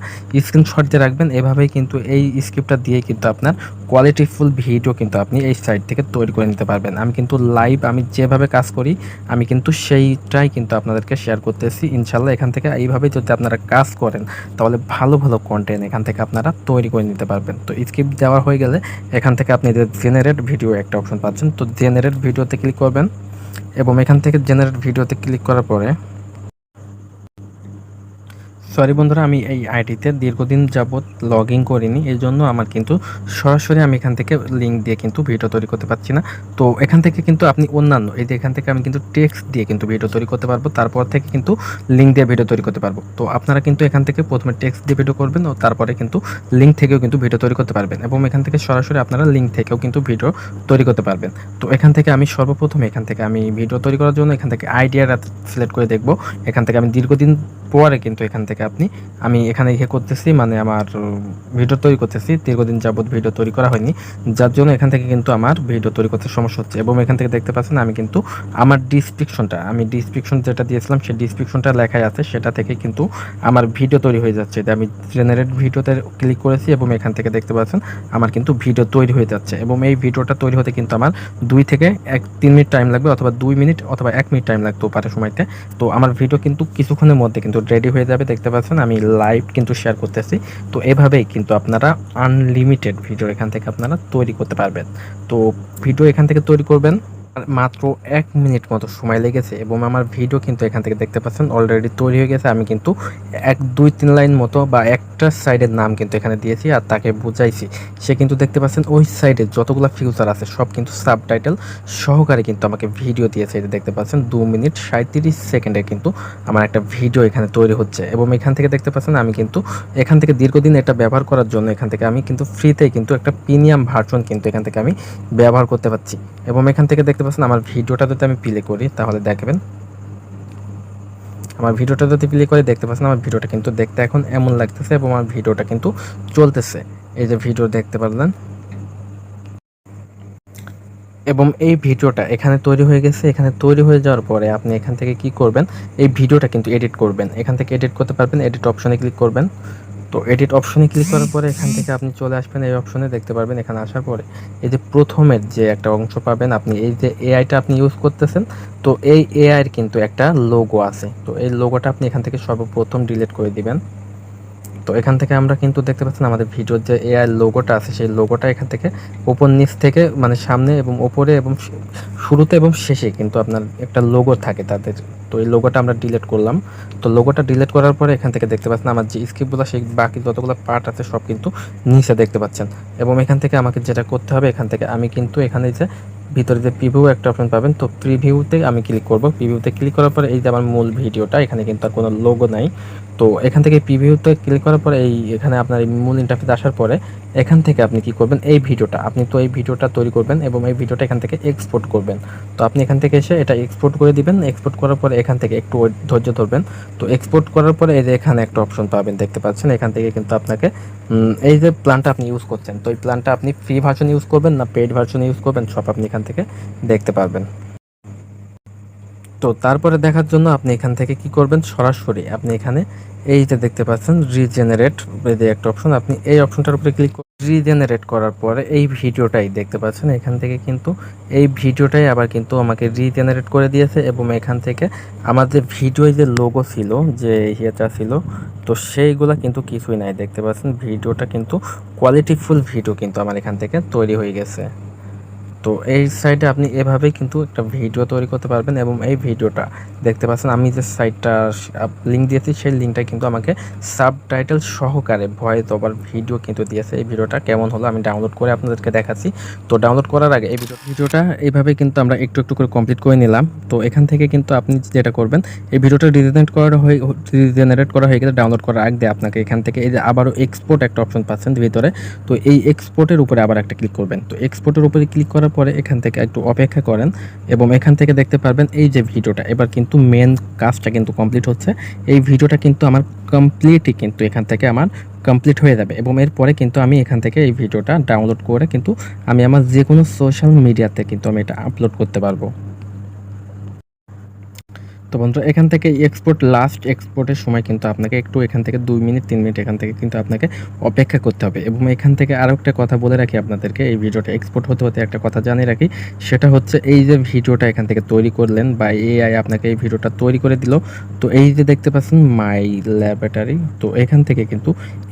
স্ক্রিনশট দিয়ে রাখবেন। এভাবেই কিন্তু এই স্ক্রিপ্টটা দিয়ে কিন্তু আপনার কোয়ালিটিফুল ভিডিও কিন্তু আপনি এই সাইট থেকে তৈরি করে নিতে পারবেন। আমি কিন্তু লাইভ আমি যেভাবে কাজ করি, আমি কিন্তু সেইটাই কিন্তু আপনাদেরকে শেয়ার করতেছি। ইনশাল্লাহ এখান থেকে এইভাবে যদি আপনারা কাজ করেন, তাহলে ভালো ভালো কন্টেন্ট এখান থেকে আপনারা তৈরি করে নিতে পারবেন। তো স্ক্রিপ্ট দেওয়া হয়ে গেলে এখান থেকে আপনি জেনারেট ভিডিও একটা অপশন পাচ্ছেন, তো জেনারেট ভিডিওতে ক্লিক করবেন এবং এখান থেকে জেনারেট ভিডিওতে ক্লিক করার পরে সরি বন্ধুরা আমি এই আইডিতে দীর্ঘদিন যাবৎ লগ ইন করিনি এই জন্য আমার কিন্তু সরাসরি আমি এখান থেকে লিঙ্ক দিয়ে কিন্তু ভিডিও তৈরি করতে পারছি না তো এখান থেকে কিন্তু আপনি অন্যান্য এই যে এখান থেকে আমি কিন্তু টেক্সট দিয়ে কিন্তু ভিডিও তৈরি করতে পারব তারপর থেকে কিন্তু লিঙ্ক দিয়ে ভিডিও তৈরি করতে পারব তো আপনারা কিন্তু এখান থেকে প্রথমে টেক্সট দিয়ে ভিডিও করবেন ও তারপরে কিন্তু লিঙ্ক থেকেও কিন্তু ভিডিও তৈরি করতে পারবেন এবং এখান থেকে সরাসরি আপনারা লিঙ্ক থেকেও কিন্তু ভিডিও তৈরি করতে পারবেন তো এখান থেকে আমি সর্বপ্রথম এখান থেকে আমি ভিডিও তৈরি করার জন্য এখান থেকে আইডিয়াটা সিলেক্ট করে দেখব এখান থেকে আমি দীর্ঘদিন পরে কিন্তু এখান থেকে আপনি। আমি এখানে ইয়ে করতেছি মানে আমার ভিডিও তৈরি করতেছি। দীর্ঘদিন যাবত ভিডিও তৈরি করা হয়নি। যার জন্য এখান থেকে কিন্তু আমার ভিডিও তৈরি করতে সমস্যা হচ্ছে। এবং এখান থেকে দেখতে পাচ্ছেন, আমি কিন্তু আমার ডিসক্রিপশনটা আমি ডিসক্রিপশন যেটা দিয়েছিলাম, সেই ডিসক্রিপশনটা লেখাই আছে। সেটা থেকে কিন্তু আমার ভিডিও তৈরি হয়ে যাচ্ছে। আমি জেনারেট ভিডিওতে ক্লিক করেছি এবং এখান থেকে দেখতে পাচ্ছেন, আমার কিন্তু ভিডিও তৈরি হয়ে যাচ্ছে। এবং এই ভিডিওটা তৈরি হতে কিন্তু আমার দুই থেকে এক, তিন মিনিট টাইম লাগবে অথবা দুই মিনিট অথবা এক মিনিট টাইম লাগতেও পারে সময়তে। তো আমার ভিডিও কিন্তু কিছুক্ষণের মধ্যে কিন্তু রেডি হয়ে যাবে। দেখতে পাচ্ছেন, আমি লাইভ কিন্তু শেয়ার করতেছি। তো এভাবেই কিন্তু আপনারা আনলিমিটেড ভিডিও এখান থেকে আপনারা তৈরি করতে পারবেন। তো ভিডিও এখান থেকে তৈরি করবেন। মাত্র এক মিনিট মতো সময় লেগেছে এবং আমার ভিডিও কিন্তু এখান থেকে দেখতে পাচ্ছেন অলরেডি তৈরি হয়ে গেছে। আমি কিন্তু এক, দুই, তিন লাইন মতো বা একটা সাইডের নাম কিন্তু এখানে দিয়েছি আর তাকে বুঝাইছি। সে কিন্তু দেখতে পাচ্ছেন, ওই সাইডে যতগুলো ফিউচার আছে, সব কিন্তু সাবটাইটেল সহকারে কিন্তু আমাকে ভিডিও দিয়েছে। এটা দেখতে পাচ্ছেন, দু মিনিট সাঁত্রিশ সেকেন্ডে কিন্তু আমার একটা ভিডিও এখানে তৈরি হচ্ছে এবং এখান থেকে দেখতে পাচ্ছেন, আমি কিন্তু এখান থেকে দীর্ঘদিন এটা ব্যবহার করার জন্য এখান থেকে আমি কিন্তু ফ্রিতে কিন্তু একটা প্রিমিয়াম ভার্সন কিন্তু এখান থেকে আমি ব্যবহার করতে পারছি। এবং এখান থেকে দেখতে পাচ্ছেন আমার ভিডিওটা যদি আমি প্লে করি, তাহলে দেখবেন আমার ভিডিওটা যদি প্লে করে, দেখতে পাচ্ছেন আমার ভিডিওটা কিন্তু দেখতে এখন এমন লাগতেছে এবং আমার ভিডিওটা কিন্তু চলতেছে। এই যে ভিডিও দেখতে পারলেন। এবং এই ভিডিওটা এখানে তৈরি হয়ে গেছে। এখানে তৈরি হয়ে যাওয়ার পরে আপনি এখান থেকে কি করবেন? এই ভিডিওটা কিন্তু এডিট করবেন। এখান থেকে এডিট করতে পারবেন। এডিট অপশনে ক্লিক করবেন। তো এডিট অপশনে ক্লিক করার পরে এখান থেকে আপনি চলে আসবেন, এই অপশনে দেখতে পারবেন এখানে আসার পরে। এই যে প্রথমের যে একটা অংশ পাবেন আপনি, এই যে এআইটা আপনি ইউজ করতেছেন, তো এই এআইয়ের কিন্তু একটা লোগো আছে। তো এই লোগোটা আপনি এখান থেকে সর্বপ্রথম ডিলিট করে দিবেন। তো এখান থেকে আমরা কিন্তু দেখতে পাচ্ছেন আমাদের ভিডিওর যে এআই লোগোটা আছে, সেই লোগোটা এখান থেকে ওপর নিচ থেকে মানে সামনে এবং ওপরে এবং শুরুতে এবং শেষে কিন্তু আপনার একটা লোগো থাকে তাদের। তো এই লোগোটা আমরা ডিলেট করলাম। তো লোগোটা ডিলেট করার পরে এখান থেকে দেখতে পাচ্ছেন আমার যে স্ক্রিপ্টগুলো সেই বাকি যতগুলো পার্ট আছে সব কিন্তু নিচে দেখতে পাচ্ছেন। এবং এখান থেকে আমাকে যেটা করতে হবে, এখান থেকে আমি কিন্তু এখানে যে ভিতরে যে প্রিভিউ একটা অপশন পাবেন, তো প্রিভিউতে আমি ক্লিক করব। প্রিভিউতে ক্লিক করার পরে এই যে আমার মূল ভিডিওটা, এখানে কিন্তু আর কোনো লোগো নাই। তো এখান থেকে প্রিভিউতে ক্লিক করার পরে এই এখানে আপনার এই মূল ইন্টারফেস আসার পরে এখান থেকে আপনি কি করবেন? এই ভিডিওটা। আপনি তো এই ভিডিওটা তৈরি করবেন এবং এই ভিডিওটা এখান থেকে এক্সপোর্ট করবেন। তো আপনি এখান থেকে এসে এটা এক্সপোর্ট করে দিবেন। এক্সপোর্ট করার পরে এখান থেকে একটু ধৈর্য ধরবেন। তো এক্সপোর্ট করার পরে এই যে এখানে একটা অপশন পাবেন, দেখতে পাচ্ছেন? এখান থেকে কিন্তু আপনাকে এই যে প্ল্যানটা আপনি ইউজ করছেন, তো এই প্ল্যানটা আপনি ফ্রি ভার্সন ইউজ করবেন না পেইড ভার্সন ইউজ করবেন, সব আপনি এখান থেকে দেখতে পারবেন। তো তারপরে দেখার জন্য আপনি এখান থেকে কি করবেন? সরাসরি আপনি এখানে এই যে দেখতে পাচ্ছেন রিজেনারেট একটা অপশন আপনি এই অপশনটার উপরে ক্লিক রিজেনারেট করার পরে এই ভিডিওটাই দেখতে পাচ্ছেন। এখান থেকে কিন্তু এই ভিডিওটাই আবার কিন্তু আমাকে রিজেনারেট করে দিয়েছে এবং এখান থেকে আমার যে ভিডিও যে লোগো ছিল, যে ইয়েটা ছিল, তো সেইগুলা কিন্তু কিছুই নাই। দেখতে পাচ্ছেন ভিডিওটা কিন্তু কোয়ালিটিফুল ভিডিও কিন্তু আমার এখান থেকে তৈরি হয়ে গেছে। তো এই সাইডে আপনি এভাবেই কিন্তু একটা ভিডিও তৈরি করতে পারবেন এবং এই ভিডিওটা দেখতে পাচ্ছেন, আমি যে সাইটটা লিঙ্ক দিয়েছি, সেই লিঙ্কটা কিন্তু আমাকে সাবটাইটেল সহকারে ভয়েস ওভার ভিডিও কিন্তু দিয়েছে। এই ভিডিওটা কেমন হলো আমি ডাউনলোড করে আপনাদেরকে দেখাচ্ছি। তো ডাউনলোড করার আগে এই ভিডিও ভিডিওটা এইভাবে কিন্তু আমরা একটু একটু করে কমপ্লিট করে নিলাম। তো এখান থেকে কিন্তু আপনি যেটা করবেন, এই ভিডিওটা রিজেনারেট করা হয়ে রিজেনারেট করা হয়ে গেলে ডাউনলোড করার আগে আপনাকে এখান থেকে এই যে আবারও এক্সপোর্ট একটা অপশন পাচ্ছেন ভিতরে। তো এই এক্সপোর্টের উপরে আবার একটা ক্লিক করবেন। তো এক্সপোর্টের উপরে ক্লিক করার পরে এখান থেকে একটু অপেক্ষা করেন এবং এখান থেকে দেখতে পারবেন এই যে ভিডিওটা। এবার কিন্তু মেন কাজটা কিন্তু কমপ্লিট হচ্ছে। এই ভিডিওটা কিন্তু আমার কমপ্লিটই কিন্তু এখান থেকে আমার কমপ্লিট হয়ে যাবে এবং এরপরে কিন্তু আমি এখান থেকে এই ভিডিওটা ডাউনলোড করে কিন্তু আমি আমার যে কোনো সোশ্যাল মিডিয়াতে কিন্তু আমি এটা আপলোড করতে পারব। তো বন্ধুরা, এখান থেকে এক্সপোর্ট লাস্ট এক্সপোর্টের সময় কিন্তু আপনাকে একটু এখান থেকে দুই মিনিট, তিন মিনিট এখান থেকে কিন্তু আপনাকে অপেক্ষা করতে হবে। এবং এখান থেকে আরও একটা কথা বলে রাখি আপনাদেরকে, এই ভিডিওটা এক্সপোর্ট হতে হতে একটা কথা জানিয়ে রাখি, সেটা হচ্ছে এই যে ভিডিওটা এখান থেকে তৈরি করলেন বা এআই আপনাকে এই ভিডিওটা তৈরি করে দিল, তো এই যে দেখতে পাচ্ছেন মাই ল্যাবরেটারি তো এখান থেকে কিন্তু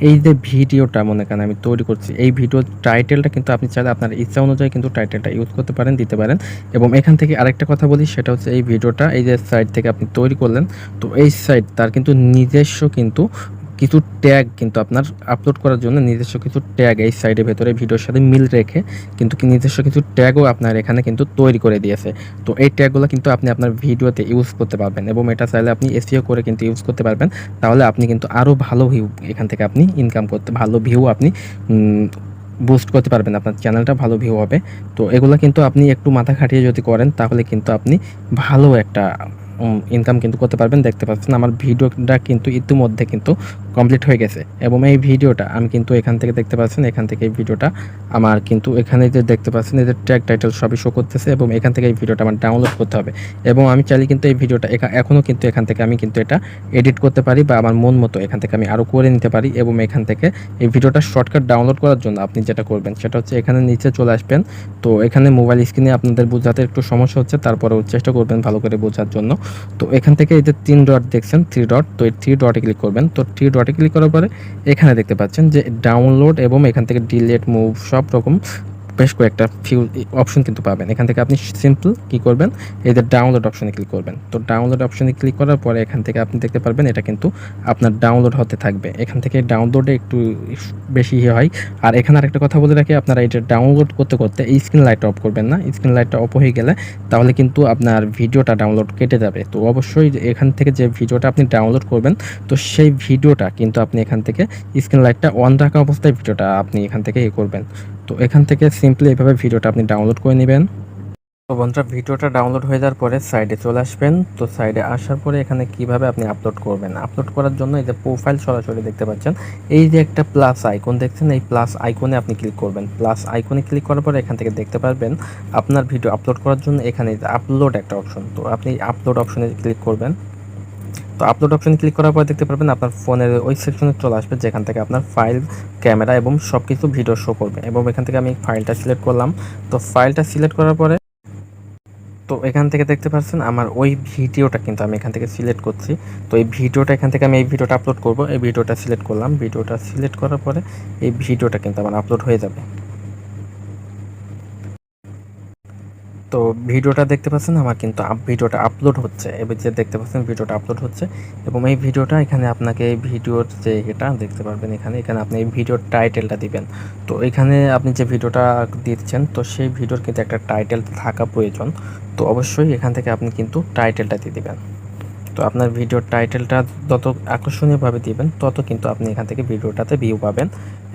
এই যে ভিডিওটা মনে করেন আমি তৈরি করছি, এই ভিডিও টাইটেলটা কিন্তু আপনি চাইলে আপনার ইচ্ছা অনুযায়ী কিন্তু টাইটেলটা ইউজ করতে পারেন, দিতে পারেন। এবং এখান থেকে আরেকটা কথা বলি, সেটা হচ্ছে এই ভিডিওটা এই যে সাইট থেকে আপনি তৈরি করলেন, তো এই সাইট তার কিন্তু নিজস্ব কিন্তু কিছু ট্যাগ কিন্তু আপনার আপলোড করার জন্য নিজস্ব কিছু ট্যাগ এই সাইডের ভেতরে ভিডিওর সাথে মিল রেখে কিন্তু নিজস্ব কিছু ট্যাগও আপনার এখানে কিন্তু তৈরি করে দিয়েছে। তো এই ট্যাগগুলো কিন্তু আপনি আপনার ভিডিওতে ইউজ করতে পারবেন এবং এটা চাইলে আপনি এসিও করে কিন্তু ইউজ করতে পারবেন। তাহলে আপনি কিন্তু আরও ভালো ভিউ এখান থেকে আপনি ইনকাম করতে, ভালো ভিউ আপনি বুস্ট করতে পারবেন। আপনার চ্যানেলটা ভালো ভিউ হবে। তো এগুলো কিন্তু আপনি একটু মাথা খাটিয়ে যদি করেন, তাহলে কিন্তু আপনি ভালো একটা ইনকাম কিন্তু করতে পারবেন দেখতে পাচ্ছেন। আমার ভিডিওটা কিন্তু ইতিমধ্যে কিন্তু কমপ্লিট হয়ে গেছে। এবং এই ভিডিওটা আমি কিন্তু এখান থেকে দেখতে পাচ্ছেন, এখান থেকে এই ভিডিওটা আমার কিন্তু এখানে যে দেখতে পাচ্ছেন, এদের ট্যাগ টাইটেল সবই শো করতেছে এবং এখান থেকে এই ভিডিওটা আমার ডাউনলোড করতে হবে। এবং আমি চাইলে কিন্তু এই ভিডিওটা এখনও কিন্তু এখান থেকে আমি কিন্তু এটা এডিট করতে পারি বা আমার মন মতো এখান থেকে আমি আরও করে নিতে পারি এবং এখান থেকে এই ভিডিওটা শর্টকাট ডাউনলোড করার জন্য আপনি যেটা করবেন সেটা হচ্ছে এখানে নিচে চলে আসবেন। তো এখানে মোবাইল স্ক্রিনে আপনাদের বোঝাতে একটু সমস্যা হচ্ছে, তারপরেও চেষ্টা করবেন ভালো করে বোঝার জন্য। তো এখান থেকে এই যে তিন ডট দেখছেন থ্রি ডট তো এই থ্রি ডটে ক্লিক করবেন। তো থ্রি ডটে ক্লিক করার পরে এখানে দেখতে পাচ্ছেন যে ডাউনলোড এবং এখান থেকে ডিলেট মুভ সব রকম বেশ কয়েকটা ফিউ অপশন কিন্তু পাবেন। এখান থেকে আপনি সিম্পল কি করবেন? যে ডাউনলোড অপশনে ক্লিক করবেন। তো ডাউনলোড অপশনে ক্লিক করার পরে এখান থেকে আপনি দেখতে পারবেন এটা কিন্তু আপনার ডাউনলোড হতে থাকবে। এখান থেকে ডাউনলোডে একটু বেশি ইয়ে হয়। আর এখানে আরেকটা কথা বলে রাখি, আপনারা এটা ডাউনলোড করতে করতে এই স্ক্রিন লাইটটা অফ করবেন না। স্ক্রিন লাইটটা অফ হয়ে গেলে তাহলে কিন্তু আপনার ভিডিওটা ডাউনলোড কেটে যাবে। তো অবশ্যই এখান থেকে যে ভিডিওটা আপনি ডাউনলোড করবেন, তো সেই ভিডিওটা কিন্তু আপনি এখান থেকে স্ক্রিন লাইটটা অন রাখা অবস্থায় ভিডিওটা আপনি এখান থেকে ইয়ে করবেন। তো এখান থেকে সিম্পলি এভাবে ভিডিওটা আপনি ডাউনলোড করে নেবেন। তো বন্ধুরা, ভিডিওটা ডাউনলোড হয়ে যাওয়ার পরে সাইডে চলে আসবেন। তো সাইডে আসার পরে এখানে কীভাবে আপনি আপলোড করবেন? আপলোড করার জন্য এই যে প্রোফাইল সরাসরি দেখতে পাচ্ছেন, এই যে একটা প্লাস আইকন দেখছেন, এই প্লাস আইকনে আপনি ক্লিক করবেন। প্লাস আইকনে ক্লিক করার পরে এখান থেকে দেখতে পারবেন আপনার ভিডিও আপলোড করার জন্য এখানে আপলোড একটা অপশন তো আপনি আপলোড অপশনে ক্লিক করবেন। তো আপলোড অপশনে ক্লিক করার পর দেখতে পারবেন আপনার ফোনের ওই সেকশনে চলে আসবে, যেখান থেকে আপনার ফাইল ক্যামেরা এবং সব কিছু ভিডিও শো করবে এবং এখান থেকে আমি ফাইলটা সিলেক্ট করলাম। তো ফাইলটা সিলেক্ট করার পরে তো এখান থেকে দেখতে পাচ্ছেন আমার ওই ভিডিওটা কিন্তু আমি এখান থেকে সিলেক্ট করছি। তো এই ভিডিওটা এখান থেকে আমি এই ভিডিওটা আপলোড করব। এই ভিডিওটা সিলেক্ট করলাম। ভিডিওটা সিলেক্ট করার পরে এই ভিডিওটা কিন্তু আমার আপলোড হয়ে যাবে। তো ভিডিওটা দেখতে পাচ্ছেন, আমার কিন্তু ভিডিওটা আপলোড হচ্ছে। এবার যে দেখতে পাচ্ছেন, ভিডিওটা আপলোড হচ্ছে। এবং এই ভিডিওটা এখানে আপনাকে এই ভিডিওর যে এটা, দেখতে পারবেন এখানে এখানে আপনি এই ভিডিওর টাইটেলটা দিবেন। তো এখানে আপনি যে ভিডিওটা দিচ্ছেন, তো সেই ভিডিওর কিন্তু একটা টাইটেল থাকা প্রয়োজন। তো অবশ্যই এখান থেকে আপনি কিন্তু টাইটেলটা দিয়ে দেবেন। তো আপনার ভিডিওর টাইটেলটা যত আকর্ষণীয়ভাবে দিবেন, তত কিন্তু আপনি এখান থেকে ভিডিওটাতে ভিউ পাবেন।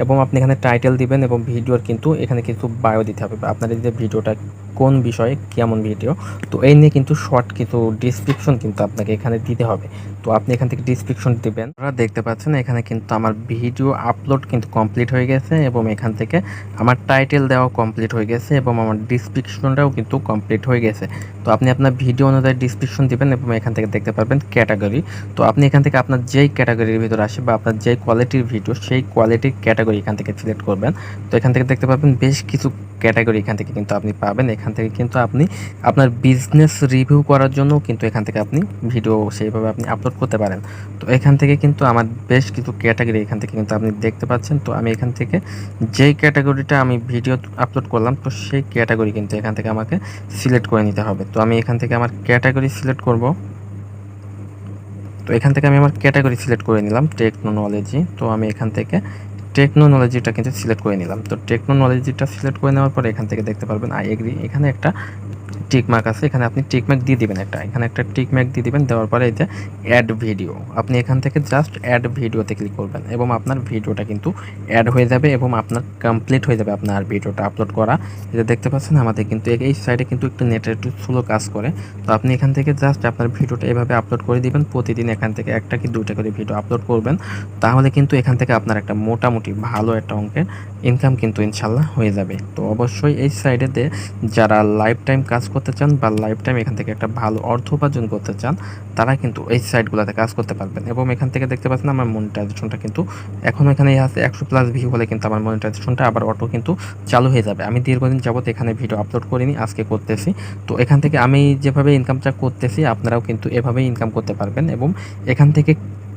এবং আপনি এখানে টাইটেল দিবেন এবং ভিডিওর কিন্তু এখানে কিন্তু বায়ো দিতে হবে। আপনার যে ভিডিওটা কোন বিষয়ে কেমন ভিডিও তো এই নিয়ে কিন্তু শর্ট কিন্তু ডিসক্রিপশন কিন্তু আপনাকে এখানে দিতে হবে। তো আপনি এখান থেকে ডিসক্রিপশন দিবেন। আপনারা দেখতে পাচ্ছেন এখানে কিন্তু আমার ভিডিও আপলোড কিন্তু কমপ্লিট হয়ে গেছে এবং এখান থেকে আমার টাইটেল দেওয়া কমপ্লিট হয়ে গেছে এবং আমার ডিসক্রিপশনটাও কিন্তু কমপ্লিট হয়ে গেছে। তো আপনি আপনার ভিডিও অনুযায়ী ডিসক্রিপশন দিবেন এবং এখান থেকে দেখতে পারবেন ক্যাটাগরি তো আপনি এখান থেকে আপনার যেই ক্যাটাগরির ভিতরে আসে বা আপনার যেই কোয়ালিটির ভিডিও সেই কোয়ালিটির ক্যাটাগরি এখান থেকে সিলেক্ট করবেন। তো এখান থেকে দেখতে পাবেন বেশ কিছু ক্যাটাগরি এখান থেকে কিন্তু আপনি পাবেন। এখান থেকে কিন্তু আপনি আপনার বিজনেস রিভিউ করার জন্য কিন্তু এখান থেকে আপনি ভিডিও সেইভাবে আপনি আপলোড করতে পারেন। তো এখান থেকে কিন্তু আমার বেশ কিছু ক্যাটাগরি এখান থেকে কিন্তু আপনি দেখতে পাচ্ছেন। তো আমি এখান থেকে যেই ক্যাটাগরিটা আমি ভিডিও আপলোড করলাম, তো সেই ক্যাটাগরি কিন্তু এখান থেকে আমাকে সিলেক্ট করে নিতে হবে। তো আমি এখান থেকে আমার ক্যাটাগরি সিলেক্ট করব। তো এখান থেকে আমি আমার ক্যাটাগরি সিলেক্ট করে নিলাম টেকনোলজি তো আমি এখান থেকে টেকনোলজিটা কিন্তু সিলেক্ট করে নিলাম। তো টেকনোলজিটা সিলেক্ট করে নেওয়ার পরে এখান থেকে দেখতে পারবেন আই এগ্রি এখানে একটা টিক মার্ক আছে, এখানে আপনি টিক মার্ক দিয়ে দিবেন একটা। এখানে একটা টিক মার্ক দিয়ে দিবেন, দেওয়ার পরে এই যে অ্যাড ভিডিও আপনি এখান থেকে জাস্ট অ্যাড ভিডিওতে ক্লিক করবেন এবং আপনার ভিডিওটা কিন্তু অ্যাড হয়ে যাবে এবং আপনার কমপ্লিট হয়ে যাবে আপনার ভিডিওটা আপলোড করা। এটা দেখতে পাচ্ছেন, আমাদের কিন্তু এই- সাইডে কিন্তু একটু নেটের একটু স্লো কাজ করে। তো আপনি এখান থেকে জাস্ট আপনার ভিডিওটা এভাবে আপলোড করে দিবেন, প্রতিদিন এখান থেকে একটা কি দুইটা করে ভিডিও আপলোড করবেন। তাহলে কিন্তু এখান থেকে আপনার একটা মোটামুটি ভালো একটা অঙ্কের ইনকাম কিন্তু ইনশাল্লাহ হয়ে যাবে। তো অবশ্যই এই সাইডেতে যারা লাইফ টাইম কাজ করতে চান বা লাইফ টাইম এখান থেকে একটা ভালো অর্থ উপার্জন করতে চান, তারা কিন্তু এই সাইটগুলোতে কাজ করতে পারবেন। এবং এখান থেকে দেখতে পাচ্ছেন আমার মনিটাইজেশনটা কিন্তু এখন এখানে আছে, একশো প্লাস ভিউ হলে কিন্তু আমার মনিটাইজেশনটা আবার অটো কিন্তু চালু হয়ে যাবে। আমি দীর্ঘদিন যাবত এখানে ভিডিও আপলোড করিনি, আজকে করতেছি। তো এখান থেকে আমি যেভাবে ইনকামটা করতেছি, আপনারাও কিন্তু এভাবেই ইনকাম করতে পারবেন এবং এখান থেকে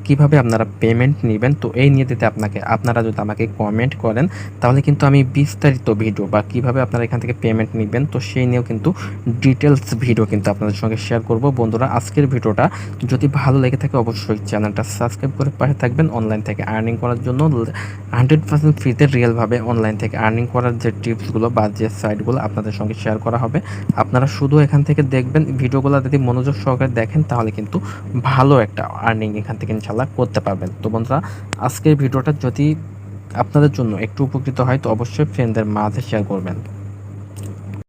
কীভাবে আপনারা পেমেন্ট নেবেন, তো এই নিয়ে দিতে আপনাকে, আপনারা যদি আমাকে কমেন্ট করেন, তাহলে কিন্তু আমি বিস্তারিত ভিডিও বা কীভাবে আপনারা এখান থেকে পেমেন্ট নেবেন, তো সেই নিয়েও কিন্তু ডিটেলস ভিডিও কিন্তু আপনাদের সঙ্গে শেয়ার করব। বন্ধুরা, আজকের ভিডিওটা যদি ভালো লেগে থাকে, অবশ্যই চ্যানেলটা সাবস্ক্রাইব করে পাশে থাকবেন। অনলাইন থেকে আর্নিং করার জন্য হান্ড্রেড পার্সেন্ট ফ্রিতে রিয়েলভাবে অনলাইন থেকে আর্নিং করার যে টিপসগুলো বা যে সাইটগুলো আপনাদের সঙ্গে শেয়ার করা হবে, আপনারা শুধু এখান থেকে দেখবেন। ভিডিওগুলো যদি মনোযোগ সহকারে দেখেন, তাহলে কিন্তু ভালো একটা আর্নিং এখান থেকে ইনশাল্লাহ করতে পারবেন। তো বন্ধুরা, আজকের ভিডিওটা যদি আপনাদের জন্য একটু উপকৃত হয়, তো অবশ্যই ফ্রেন্ডদের মাঝে শেয়ার করবেন।